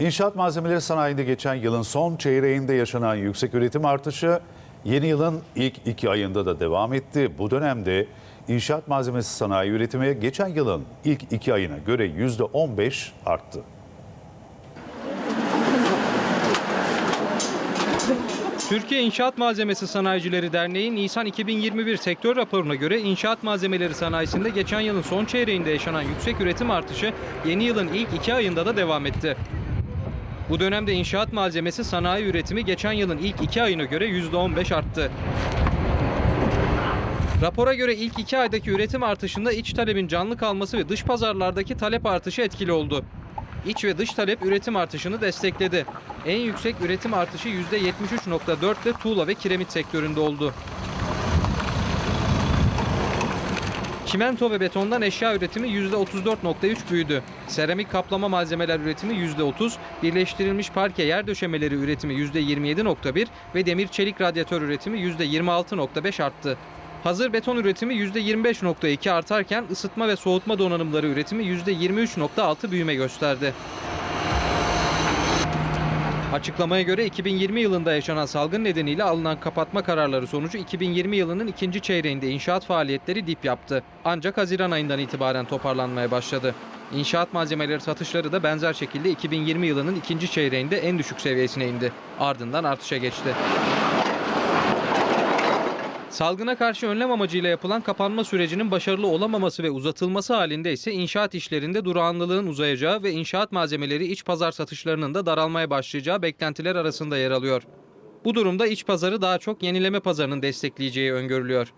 İnşaat malzemeleri sanayinde geçen yılın son çeyreğinde yaşanan yüksek üretim artışı yeni yılın ilk iki ayında da devam etti. Bu dönemde inşaat malzemesi sanayi üretimi geçen yılın ilk iki ayına göre %15 arttı. Türkiye İnşaat Malzemesi Sanayicileri Derneği Nisan 2021 sektör raporuna göre inşaat malzemeleri sanayisinde geçen yılın son çeyreğinde yaşanan yüksek üretim artışı yeni yılın ilk iki ayında da devam etti. Bu dönemde inşaat malzemesi sanayi üretimi geçen yılın ilk iki ayına göre %15 arttı. Rapora göre ilk iki aydaki üretim artışında iç talebin canlı kalması ve dış pazarlardaki talep artışı etkili oldu. İç ve dış talep üretim artışını destekledi. En yüksek üretim artışı %73.4 ile tuğla ve kiremit sektöründe oldu. Çimento ve betondan eşya üretimi %34.3 büyüdü. Seramik kaplama malzemeler üretimi %30, birleştirilmiş parke yer döşemeleri üretimi %27.1 ve demir çelik radyatör üretimi %26.5 arttı. Hazır beton üretimi %25.2 artarken ısıtma ve soğutma donanımları üretimi %23.6 büyüme gösterdi. Açıklamaya göre 2020 yılında yaşanan salgın nedeniyle alınan kapatma kararları sonucu 2020 yılının ikinci çeyreğinde inşaat faaliyetleri dip yaptı. Ancak Haziran ayından itibaren toparlanmaya başladı. İnşaat malzemeleri satışları da benzer şekilde 2020 yılının ikinci çeyreğinde en düşük seviyesine indi. Ardından artışa geçti. Salgına karşı önlem amacıyla yapılan kapanma sürecinin başarılı olamaması ve uzatılması halinde ise inşaat işlerinde durağanlılığın uzayacağı ve inşaat malzemeleri iç pazar satışlarının da daralmaya başlayacağı beklentiler arasında yer alıyor. Bu durumda iç pazarı daha çok yenileme pazarının destekleyeceği öngörülüyor.